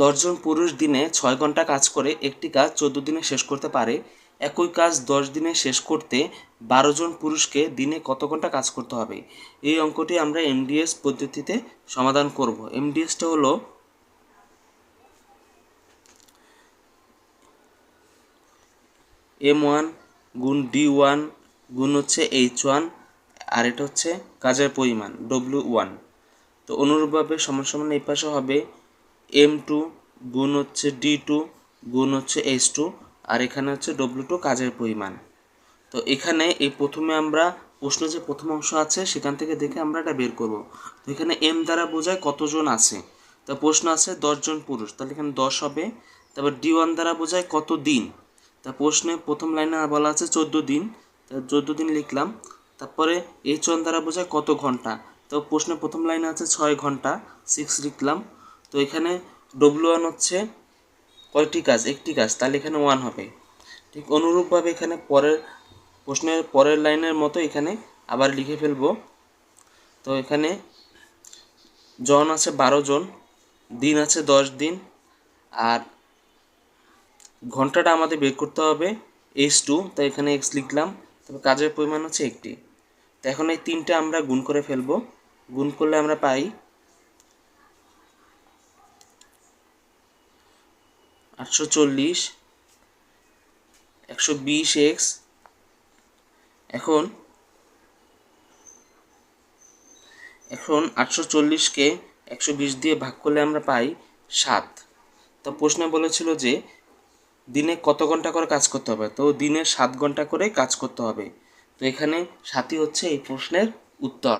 দশজন পুরুষ দিনে ছয় ঘণ্টা কাজ করে, একটি কাজ চোদ্দ দিনে শেষ করতে পারে। একই কাজ দশ দিনে শেষ করতে বারো জন পুরুষকে দিনে কত ঘণ্টা কাজ করতে হবে? এই অঙ্কটি আমরা এমডিএস পদ্ধতিতে সমাধান করব। এমডিএসটা হলো এম ওয়ান গুণ ডি ওয়ান গুণ হচ্ছে এইচ ওয়ান আর এটা হচ্ছে কাজের পরিমাণ ডব্লিউ ওয়ান তো অনুরূপভাবে সমান সমান এই পাশে হবে এম টু গুণ হচ্ছে ডি টু গুণ হচ্ছে এইচ টু আর এখানে হচ্ছে ডব্লিউ টু কাজের পরিমাণ। তো এখানে এই প্রথমে আমরা প্রশ্ন যে প্রথম অংশ আছে, সেখান থেকে দেখে আমরা এটা বের করব। তো এখানে এম দ্বারা বোঝায় কতজন আছে। তা প্রশ্ন আছে দশজন পুরুষ, তাহলে এখানে দশ হবে। তারপর ডি ওয়ান দ্বারা বোঝায় কত দিন। তা প্রশ্নে প্রথম লাইনে বলা আছে চোদ্দ দিন। তা চোদ্দ দিন লিখলাম। তারপরে এইচ ওয়ান দ্বারা বোঝায় কত ঘণ্টা। তো প্রশ্নে প্রথম লাইনে আছে ছয় ঘণ্টা সিক্স লিখলাম। তো এখানে ডব্লিউ ওয়ান হচ্ছে কয়টি কাজ? একটি কাজ, তাহলে এখানে ওয়ান হবে। ঠিক অনুরূপভাবে এখানে পরের প্রশ্নের পরের লাইনের মতো এখানে আবার লিখে ফেলব। তো এখানে জন আছে বারো জন, দিন আছে দশ দিন, আর ঘন্টাটা আমাদের বের করতে হবে এস টু তাই এখানে এক্স লিখলাম। তবে কাজের পরিমাণ হচ্ছে একটি। তো এখন এই তিনটা আমরা গুণ করে ফেলব। গুণ করলে আমরা পাই আটশো চল্লিশ, একশো বিশ এক্স, এখন এখন আটশো চল্লিশকে একশো বিশ দিয়ে ভাগ করলে আমরা পাই সাত। তো প্রশ্নে বলেছিল যে দিনে কত ঘণ্টা করে কাজ করতে হবে? তো দিনে সাত ঘণ্টা করে কাজ করতে হবে। তো এখানে সাতই হচ্ছে এই প্রশ্নের উত্তর।